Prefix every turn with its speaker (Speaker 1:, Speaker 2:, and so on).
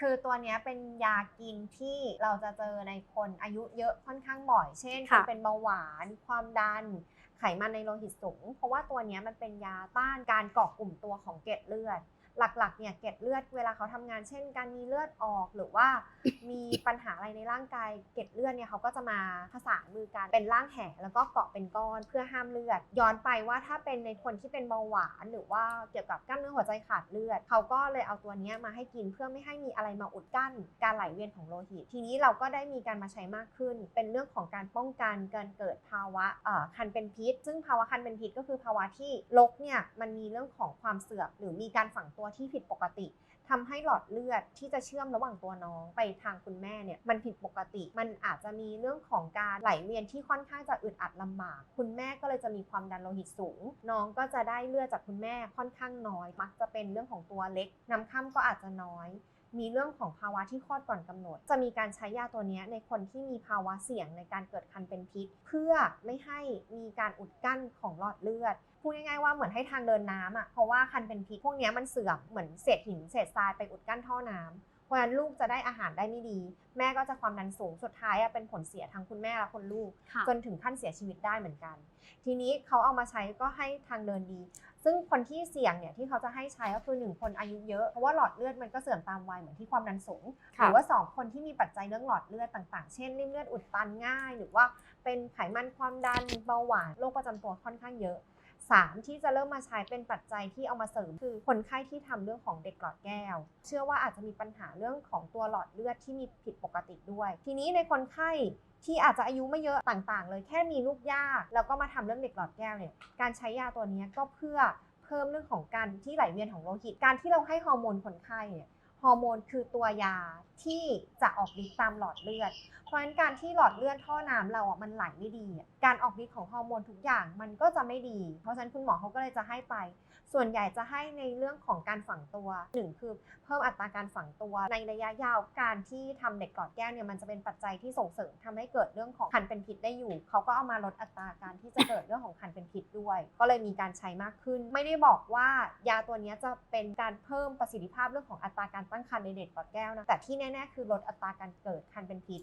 Speaker 1: คือตัวเนี้ยเป็นยากินที่เราจะเจอในคนอายุเยอะค่อนข้างบ่อย เช่นค
Speaker 2: ค่ะ
Speaker 1: นเป็นเบาหวาน ความดัน ไขมันในโลหิตสูง เพราะว่าตัวเนี้ยมันเป็นยาต้านการเกาะกลุ่มตัวของเกล็ดเลือด หลักๆ เนี่ยเกล็ดเลือดเวลาเขาทำงาน เช่น การมีเลือดออกหรือว่ามีปัญหาอะไรในร่างกายเกล็ดเลือดเนี่ยเขาก็จะมาผสานมือกันเป็นร่างแห่แล้วก็เกาะเป็นก้อนเพื่อห้ามเลือด ย้อนไปว่าถ้าเป็นในคนที่เป็นเบาหวาน หรือว่าเกี่ยวกับกล้ามเนื้อหัวใจขาดเลือด เขาก็เลยเอาตัวเนี้ยมาให้กินเพื่อไม่ให้มีอะไรมาอุดกั้น การไหลเวียนของโลหิต ทีนี้เราก็ได้มีการมาใช้มากขึ้น เป็นเรื่องของการป้องกันการเกิดภาวะอ่อคันเป็นพิษ ซึ่งภาวะคันเป็นพิษก็คือภาวะที่ลกเนี่ยมันมีเรื่องของความเสื่อมหรือมีการฝังตัวที่ผิดปกติทำให้หลอดเลือดที่จะเชื่อมระหว่างตัวน้องไปทางคุณแม่เนี่ยมันผิดปกติ มันอาจจะมีเรื่องของการไหลเวียนที่ค่อนข้างจะอึดอัดลำบาก คุณแม่ก็เลยจะมีความดันโลหิตสูง น้องก็จะได้เลือดจากคุณแม่ค่อนข้างน้อย มักจะเป็นเรื่องของตัวเล็ก น้ำค่ำก็อาจจะน้อย มีเรื่องของภาวะที่คลอดก่อนกำหนด จะมีการใช้ยาตัวนี้ในคนที่มีภาวะเสี่ยงในการเกิดคันเป็นพิษ เพื่อไม่ให้มีการอุดกั้นของหลอดเลือดพูดง่ายๆว่าเหมือนให้ทางเดินน้ำอะเพราะว่าคันเป็นพิษพวกนี้มันเสื่อมเหมือนเศษหินเศษทรายไปอุดกั้นท่อน้ำ เพราะฉะนั้นลูกจะได้อาหารได้ไม่ดี แม่ก็จะความดันสูงสุดท้ายอะเป็นผลเสียทั้งคุณแม่และคนลูก
Speaker 2: ค่ะ
Speaker 1: จนถึงขั้นเสียชีวิตได้เหมือนกัน ทีนี้เขาเอามาใช้ก็ให้ทางเดินดี ซึ่งคนที่เสี่ยงเนี่ยที่เขาจะให้ใช้ก็คือหนึ่งคนอายุเยอะเพราะว่าหลอดเลือดมันก็เสื่อมตามวัยเหมือนที่ความดันสูงห
Speaker 2: ค่ะ
Speaker 1: รือว่าสองคนที่มีปัจจัยเรื่องหลอดเลือดต่างๆ เช่นริ่มเลือดอุดตันง่าย หรือว่าเป็นไขมันความดันเบาหวานโรคประจำตัวค่อนข้างเยอะ สามที่จะเริ่มมาใช้เป็นปัจจัยที่เอามาเสริมคือคนไข้ที่ทำเรื่องของเด็กหลอดแก้ว เชื่อว่าอาจจะมีปัญหาเรื่องของตัวหลอดเลือดที่มีผิดปกติด้วย ทีนี้ในคนไข้ที่อาจจะอายุไม่เยอะต่างๆ เลยแค่มีลูกยาก แล้วก็มาทำเรื่องเด็กหลอดแก้วเนี่ยการใช้ยาตัวนี้ก็เพื่อเพิ่มเรื่องของการที่ไหลเวียนของโลหิต การที่เราให้ฮอร์โมนคนไข้เนี่ย ฮอร์โมนคือตัวยาที่จะออกฤทธิ์ตามหลอดเลือด เพราะฉะนั้นการที่หลอดเลือดท่อน้ำเราอะมันไหลไม่ดี การออกฤทธิ์ของฮอร์โมนทุกอย่างมันก็จะไม่ดี เพราะฉะนั้นคุณหมอเขาก็เลยจะให้ไป ส่วนใหญ่จะให้ในเรื่องของการฝังตัวหนึ่งคือเพิ่มอัตราการฝังตัวในระยะยาวการที่ทำเด็กกอดแก้วเนี่ยมันจะเป็นปัจจัยที่ส่งเสริมทำให้เกิดเรื่องของคันเป็นพิษได้อยู่ เขาก็เอามาลดอัตราการที่จะเกิดเรื่องของคันเป็นพิษด้วย ก็เลยมีการใช้มากขึ้น ไม่ได้บอกว่ายาตัวนี้จะเป็นการเพิ่มประสิทธิภาพเรื่องของอัตราการตั้งครรภ์ในเด็กกอดแก้วนะแต่ที่แน่ๆคือลดอัตราการเกิดคันเป็นพิษ